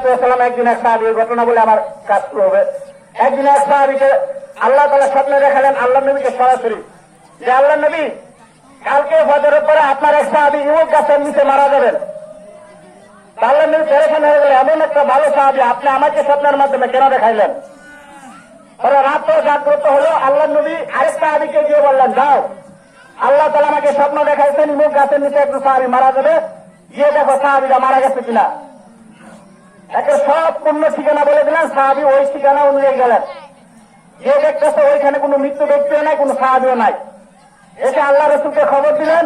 সালাম একদিন এক সাহাবির ঘটনা বলে আমার কাজ হবে। একদিন এক সাহাবিকে আল্লাহ তালা স্বপ্নে দেখালেন আল্লাহ নবীকে সরাসরি। যে আল্লাহ নবী, কালকে ফজরের পরে আপনার এক সাহাবি ইউক গাছের নিচে মারা যাবেন। আল্লাহ নবী পেরেশান হয়ে গেলে এমন একটা ভালো সাহাবি, আপনি আমাকে স্বপ্নের মাধ্যমে কেন দেখাইলেন? পরে রাত জাগ্রত হলো আল্লাহ নবী আরেকটা আদিকে গিয়ে বললেন, যাও। আল্লাহ তালা আমাকে স্বপ্ন দেখাইছেন ইমুক গাছের নিচে একটু সাহাবি মারা যাবে। গিয়ে দেখো সাহাবিরা মারা গেছে কিনা। একে সব পূর্ণ ঠিকানা বলে দিলেন, সাহাবি ওই ঠিকানা অনুযায়ী গেলেন। যে দেখতেছে ওইখানে কোনো মৃত্যু ব্যক্তিও নাই, কোনো সাহাবিও নাই। এসে আল্লাহ রসুলকে খবর দিলেন,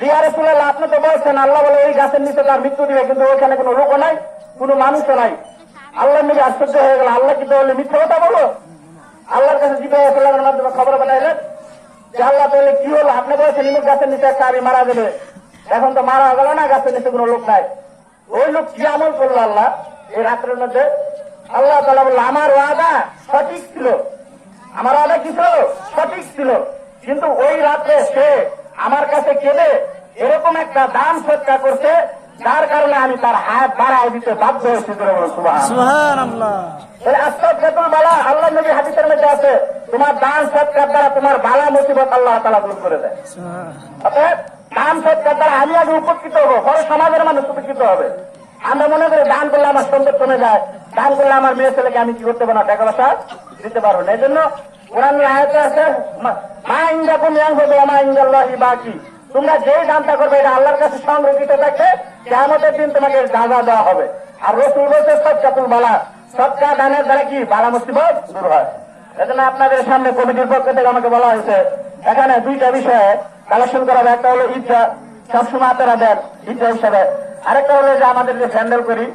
দিয়া রসুল্লাহ আপনি তো বলছেন, আল্লাহ বলে ওই গাছের নিচে তার মৃত্যু দিবে, কিন্তু ওইখানে কোনো লোকও নাই, কোনো মানুষও নাই। আল্লাহ নিজে আশ্চর্য হয়ে গেল আল্লাহ কি তাহলে মিথ্যা কথা বলো? আল্লাহর কাছে জিজ্ঞাসা সাল্লামের মাধ্যমে খবর বানাইলেন যে আল্লাহ তাহলে কি হলো? আপনি বলছেন ইমুক গাছের নিচে একটা মারা যাবে এখন তো মারা গেল না, গাছের নিচে কোনো লোক নাই। ওই লোক কি আমল করল আল্লাহ? এই রাত্রের মধ্যে আল্লাহ তালা বলল, আমার ওয়াদা সঠিক ছিল। আমার ওয়াদা কি ছিল? সঠিক ছিল। কিন্তু ওই রাত্রে সে আমার কাছে কেঁদে এরকম একটা দান সৎকার করছে যার কারণে আমি তার হাত বাড়ায় দিতে বাধ্য হয়েছি করে বলো সুবহান সুহান আল্লাহ এই আস্তাদুল বালা আল্লাহ নবী হাদিসের মধ্যে আছে তোমার দান সৎকার দ্বারা তোমার বালা মুসিবত আল্লাহ তালা দূর করে দেয়। অতএব দান সৎকার দ্বারা আমি আগে উপকৃত হব পরে সমাজের মানুষ উপকৃত হবে। আমরা মনে করি দান করলে আমার সুন্দর কমে যায় দান করলে আমার মেয়ে ছেলেকে আমি কি করতে পারব না টাকা পয়সা দিতে পারব না। এই জন্য কোরআন আয়তে আছে মা- মা ইন্দাকুম ইয়াং হবে মা ইন্দাল্লাহি বাকি। তোমরা যে দানটা করবে এটা আল্লাহর কাছে সংরক্ষিত থাকবে কেমতের দিন তোমাকে দাদা দেওয়া হবে। আর রসুল বলছে সৎকাতুল বালা সৎকা দানের দ্বারা কি? বালা মুসিবত দূর হয়। এজন্য আপনাদের সামনে কমিটির পক্ষ থেকে আমাকে বলা হয়েছে, এখানে দুইটা বিষয়ে কালেকশন করা হবে। একটা হলো ঈদটা। সবসময় আপনারা দেন ঈদটা হিসাবে। আরেকটা হলো যে আমাদের যে স্যান্ডেল করি।